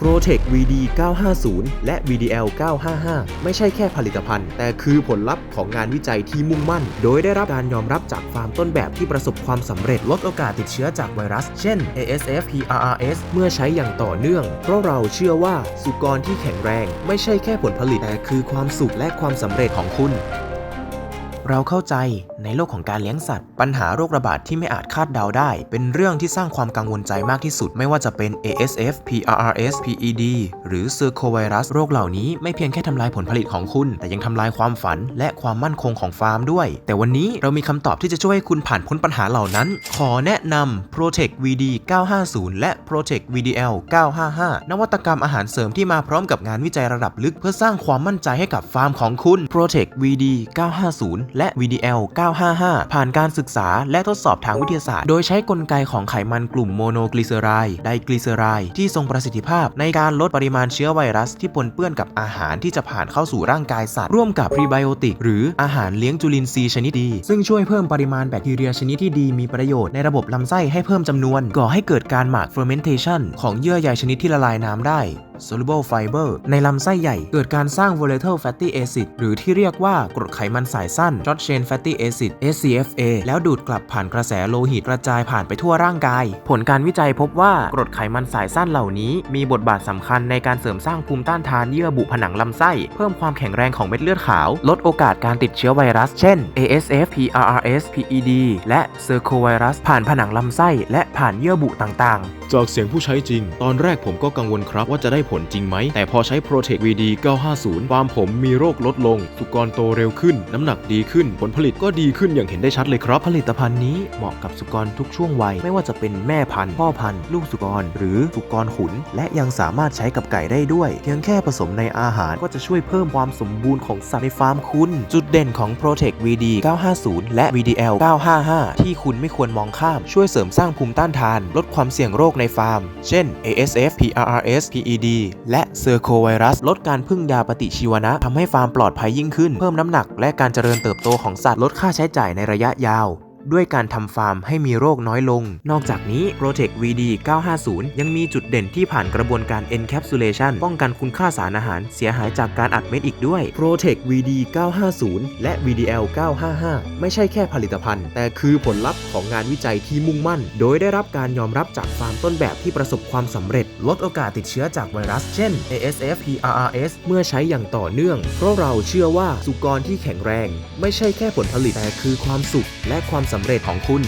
Protec VD 950 และ VDL 955 ไม่ใช่แค่ผลิตภัณฑ์ แต่คือผลลัพธ์ของงานวิจัยที่มุ่งมั่น โดยได้รับการยอมรับจากฟาร์มต้นแบบที่ประสบความสำเร็จลดโอกาสติดเชื้อจากไวรัส เช่น ASF PRRS เมื่อใช้อย่างต่อเนื่อง เพราะเราเชื่อว่าสุกรที่แข็งแรง ไม่ใช่แค่ผลผลิต แต่คือความสุขและความสำเร็จของคุณ เราเข้าใจในโลกของการเลี้ยงสัตว์ ปัญหาโรคระบาดที่ไม่อาจคาดเดาได้ เป็นเรื่องที่สร้างความกังวลใจมากที่สุด ไม่ว่าจะเป็น ASF PRRS PED หรือ Circovirus โรคเหล่านี้ไม่เพียงแค่ทำลายผลผลิตของคุณ แต่ยังทำลายความฝันและความมั่นคงของฟาร์มด้วย แต่วันนี้เรามีคำตอบที่จะช่วยให้คุณผ่านพ้นปัญหาเหล่านั้น ขอแนะนำ Protect VD 950 และ Protect VDL 955 นวัตกรรมอาหารเสริมที่มาพร้อมกับงานวิจัยระดับลึก เพื่อสร้างความมั่นใจให้กับฟาร์มของคุณ Protect VD 950และ VDL 955 ผ่านการศึกษาและทดสอบทางวิทยาศาสตร์ โดยใช้กลไกของไขมันกลุ่มโมโนกลีเซอไรด์ไดกลีเซอไรด์ที่ทรงประสิทธิภาพในการลดปริมาณเชื้อไวรัสที่ปนเปื้อนกับอาหารที่จะผ่านเข้าสู่ร่างกายสัตว์ ร่วมกับพรีไบโอติกหรืออาหารเลี้ยงจุลินทรีย์ชนิดดี ซึ่งช่วยเพิ่มปริมาณแบคทีเรียชนิดที่ดีมีประโยชน์ในระบบลำไส้ให้เพิ่มจำนวน ก่อให้เกิดการหมัก fermentation ของเยื่อใยชนิดที่ละลายน้ำได้ soluble fiber ในลำไส้ใหญ่ เกิดการสร้าง volatile fatty acid หรือที่เรียกว่ากรดไขมันสายสั้น short chain fatty acid SCFA แล้วดูดกลับผ่านกระแสโลหิตกระจายผ่านไปทั่วร่างกาย ผลการวิจัยพบว่ากรดไขมันสายสั้นเหล่านี้ มีบทบาทสำคัญในการเสริมสร้างภูมิต้านทานเยื่อบุผนังลำไส้ เพิ่มความแข็งแรงของเม็ดเลือดขาว ลดโอกาสการติดเชื้อไวรัส เช่น ASF PRRS PED และ Circovirus ผ่านผนังลำไส้และผ่านเยื่อบุต่างๆ จากเสียงผู้ใช้จริง ตอนแรกผมก็กังวลครับว่าจะได้ผลจริงไหม แต่พอใช้ Protect VD 950ฟามผมมีโรคลดลง สุกรโตเร็วขึ้น น้ำหนักดีขึ้น ผลผลิตก็ดีขึ้นอย่างเห็นได้ชัดเลยครับ ผลิตภัณฑ์นี้เหมาะกับสุกรทุกช่วงวัย ไม่ว่าจะเป็นแม่พันธุ์ พ่อพันธุ์ ลูกสุกร หรือสุกรขุน และยังสามารถใช้กับไก่ได้ด้วย เพียงแค่ผสมในอาหารก็จะช่วยเพิ่มความสมบูรณ์ของสัตว์ในฟาร์มคุณ จุดเด่นของ Protect VD 950 และ VDL 955 ที่คุณไม่ควรมองข้าม ช่วยเสริมสร้างภูมิต้านทาน ลดความเสี่ยงโรคในฟาร์ม เช่น ASF PRRS PED และเซอร์โคไวรัส ลดการพึ่งยาปฏิชีวนะทำให้ฟาร์มปลอดภัยยิ่งขึ้น เพิ่มน้ำหนัก และการเจริญเติบโตของสัตว์ลดค่าใช้จ่ายในระยะยาว ด้วยการทำฟาร์มให้มีโรคน้อยลง นอกจากนี้ Protect VD 950 ยังมีจุดเด่นที่ผ่านกระบวนการ encapsulation ป้องกันคุณค่าสารอาหารเสียหายจากการอัดเม็ดอีกด้วย Protect VD 950 และ VDL 955 ไม่ใช่แค่ผลิตภัณฑ์ แต่คือผลลัพธ์ของงานวิจัยที่มุ่งมั่น โดยได้รับการยอมรับจากฟาร์มต้นแบบที่ประสบความสำเร็จ ลดโอกาสติดเชื้อจากไวรัส เช่น ASF PRRS เมื่อใช้อย่างต่อเนื่อง เพราะเราเชื่อว่าสุกรที่แข็งแรง ไม่ใช่แค่ผลผลิตแต่คือความสุขและความสำเร็จของคุณ